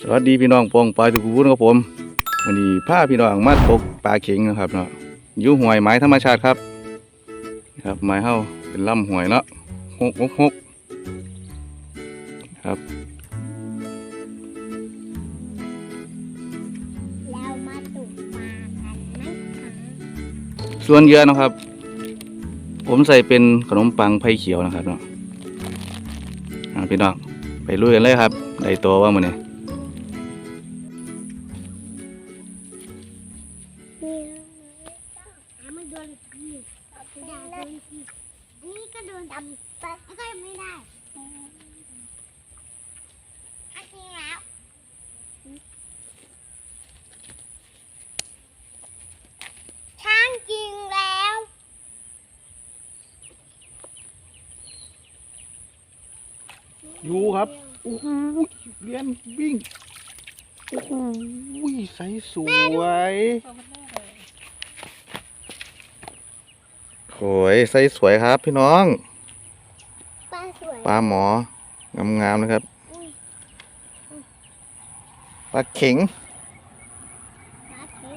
สวัสดีพี่น้องปองปลายทุกคนครับผมวันนี้พาพี่น้องมาตกปลาเข็งนะครับเนาะอยู่ห่วยไม้ธรรมชาติครับครับไม้เฮาเป็นลำห่วยเนาะหกหกหกครับแล้วมาตกปลากันนะคะส่วนเหยื่อเนาะครับ ผมใส่เป็นขนมปังไผ่เขียวนะครับเนาะอ่าพี่น้องไปลุยกันเลยครับ ได้ตัวว่ามันนี่นี่ อยู่ครับโอ้โหเลียนวิ่งโอ้โหใสสวยโอ้ยใสสวยครับพี่น้องปลาสวยปลาหมองามๆนะครับอุ้ยปลาเข็ง ปลาเข็ง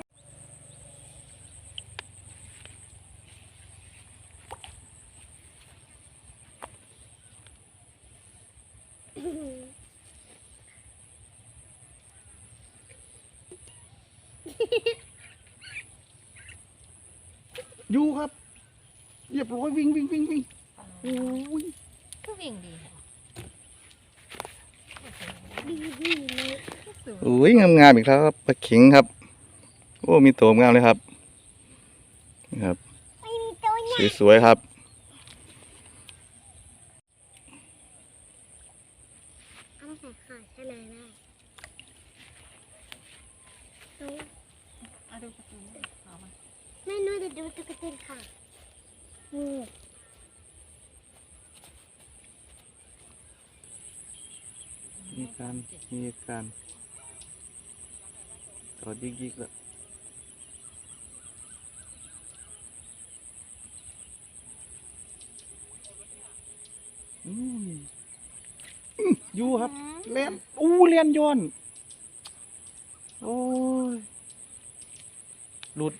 อยู่ครับเรียบร้อยวิ่งวิ่งวิ่งวิ่งโอ้ยก็วิ่งดีค่ะดีดีเลยสวยโอ้ยงามๆอีกแล้วครับปลาเข็งครับ โอ้ มีตัวงามเลยครับนี่ครับไม่มีตัวใหญ่สวยๆครับ เอามาใส่ขาใช่ไหมได้เอาเอาดูการะตูนเอามาแม่นูจะดูตุ๊กตาค่ะนี่มีการมีการตัวยิกยิกล้วอืม อืมอยู่ครับเลียนอู้เลียนย้อนโอ้ยหลุด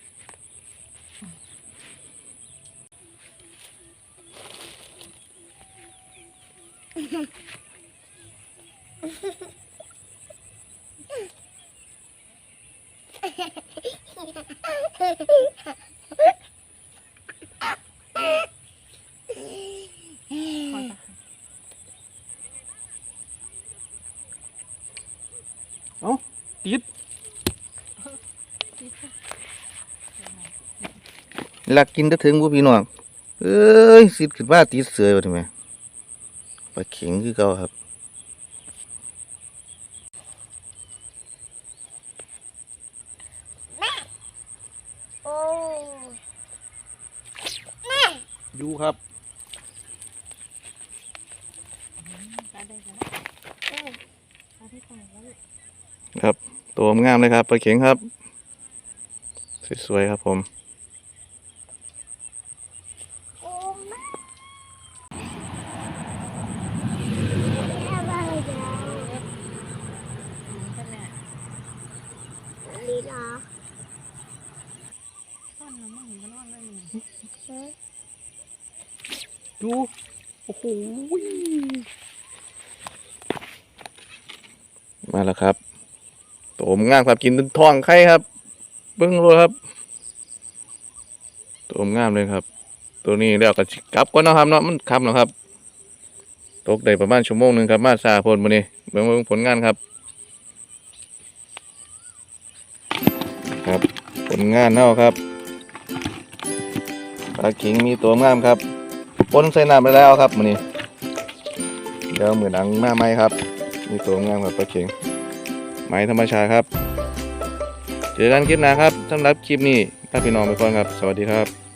คอยตะ ติดลักกินจะถึงบ่พี่น้องเอ้ยสิขึ้นมาติดเสืออยู่ทำไมปลาเข็งคือเก่าครับโอ้อยู่ครับ ครับ ตัวงามเลยครับปลาเข็งครับ สวยๆครับผมโอ้แม่เดี๋ยวกันแหละนี่เหรอซ่อนแล้วมั่งมันนอนเลยนี่ดู โอ้โห มาแล้วครับ ตัวงามครับกินจนท้องไข่ครับ เบิ้งเลยครับตัวงามเลยครับ ตัวนี้เดี๋ยวก็กลับก่อนเนาะครับเนาะมันคำแล้วครับ ตกได้ประมาณชั่วโมงหนึ่งครับมาซาพลมานี่เบิ่งเบิ่งผลงานครับ ครับผลงานเน่าครับปลาขิงมีตัวงามครับปนใส่น้ำไปแล้วครับมาเนี่เดี๋ยวเหมือนอังหน้าไม้ครับ มีตัวงามครับปลาขิง ไม้ธรรมชาติครับ เจอกันคลิปหน้าครับสำหรับคลิปนี้ลาพี่น้องไปก่อนครับ สวัสดีครับ